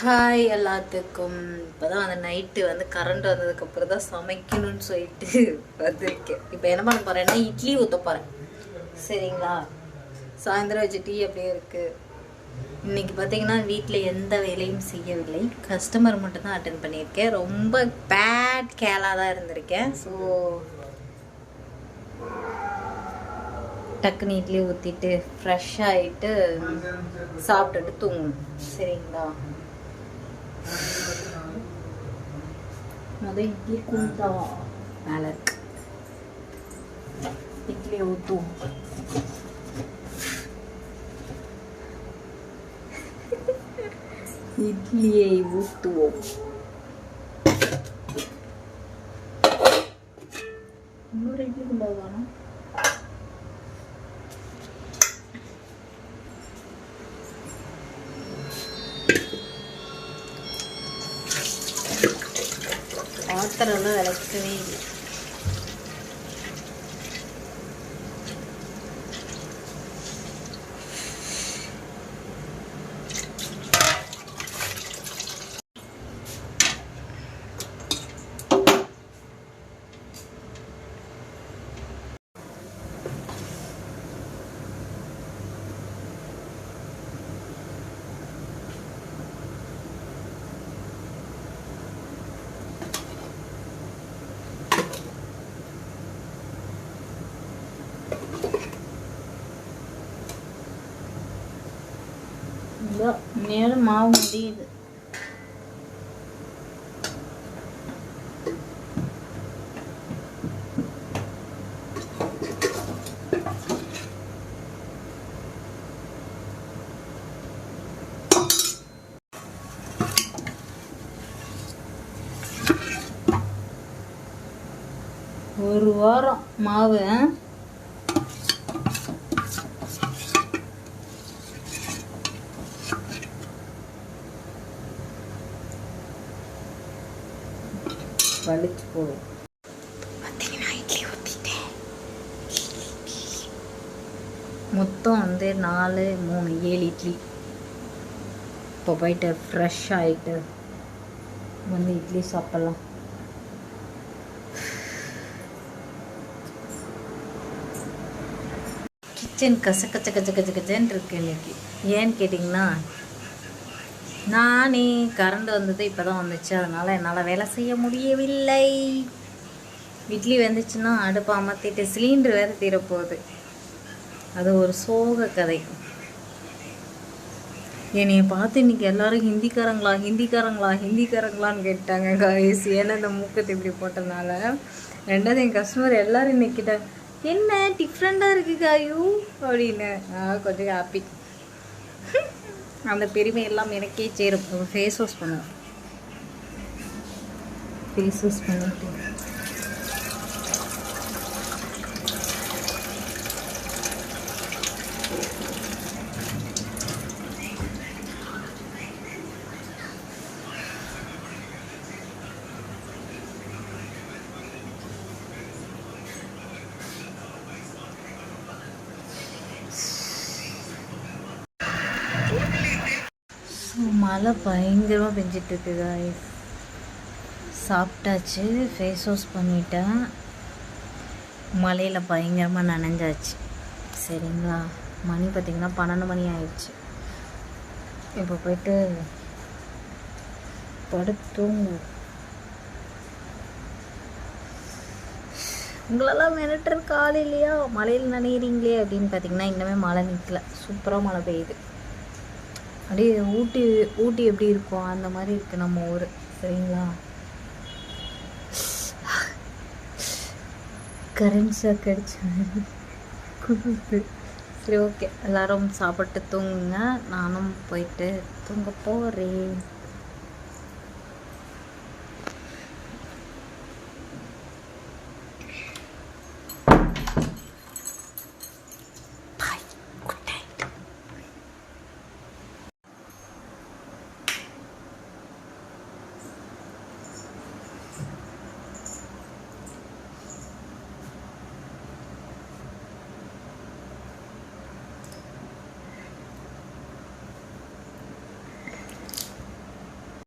Hi எல்லாத்துக்கும். இப்போதான் அந்த நைட்டு வந்து கரண்ட் வந்ததுக்கப்புறம் தான் சமைக்கணும்னு சொல்லிட்டு வந்திருக்கேன். இப்போ என்ன பண்ண போகிறேன்னா இட்லி ஊற்ற போகிறேன் சரிங்களா? சாயந்தரம் வச்சு டீ அப்படியே இருக்குது இன்னைக்கு பார்த்தீங்கன்னா வீட்டில் எந்த வேலையும் செய்யவில்லை. கஸ்டமர் மட்டும் தான் அட்டன் பண்ணியிருக்கேன். ரொம்ப பேட் கேலாக தான் இருந்திருக்கேன். ஸோ டக்குன்னு இட்லி ஊற்றிட்டு ஃப்ரெஷ் ஆகிட்டு சாப்பிட்டுட்டு தூங்கணும். சரிங்களா? Nadaydi kunta balak. e utu. Idliye utu. Nur idli kunta balak. അത്രയുള്ള വിലക്കുകയില്ല பாத்திரம்லாம் இதோ நேரம் மாவு முடியுது. ஒரு வாரம் மாவு வலிச்சு போடும் மொத்தம் வந்து நாலு மூணு ஏழு இட்லி. இப்போ போயிட்டு ஃப்ரெஷ் ஆகிட்டு வந்து இட்லி சாப்பிட்லாம். கிச்சன் கச கச்ச கச்ச கச்ச கச்சன்னு இருக்கு இன்னைக்கு ஏன்னு கேட்டிங்கன்னா நானே கரண்ட் வந்தது இப்போ தான் வந்துச்சு. அதனால் என்னால் வேலை செய்ய முடியவில்லை. இட்லி வந்துச்சுன்னா அடுப்பு அமர்த்திட்டு சிலிண்டர் வேறு தீரப்போகுது. அது ஒரு சோக கதை. என்னைய பார்த்து இன்றைக்கி எல்லாரும் ஹிந்திக்காரங்களா ஹிந்திக்காரங்களா ஹிந்திக்காரங்களான்னு கேட்டாங்க காய்ஸ் ஏன்னா இந்த மூக்கத்தை இப்படி போட்டதுனால. ரெண்டாவது என் கஸ்டமர் எல்லோரும் இன்னைக்கு என்ன டிஃப்ரெண்ட்டாக இருக்குது காயு அப்படின்னு. நான் கொஞ்சம் ஹாப்பி அந்த பெருமை எல்லாம் எனக்கே சேரும். ஃபேஸ் வாஷ் பண்ணுவேன். ஃபேஸ் வாஷ் பண்ணிட்டு ஸோ மழை பயங்கரமாக பெஞ்சிட்ருக்கு சாப்பிட்டாச்சு ஃபேஸ் வாஷ் பண்ணிட்டேன். மழையில் பயங்கரமாக நனைஞ்சாச்சு. சரிங்களா? மணி பார்த்திங்கன்னா பன்னெண்டு மணி ஆயிடுச்சு. இப்போ போயிட்டு படுத்துங்க உங்களெல்லாம் மிரட்டுறதுக்கு ஆள் இல்லையா மழையில் நனையிறீங்களே அப்படின்னு பார்த்தீங்கன்னா இன்னுமே மழை நிற்கல சூப்பராக மழை பெய்யுது. அப்படியே ஊட்டி ஊட்டி எப்படி இருக்கும்? அந்த மாதிரி இருக்குது நம்ம ஊர். சரிங்களா? கரண்ட் ஷாக் அடிச்சு சரி ஓகே எல்லாரும் சாப்பிட்டு தூங்குங்க. நானும் போயிட்டு தூங்க போகிறேன்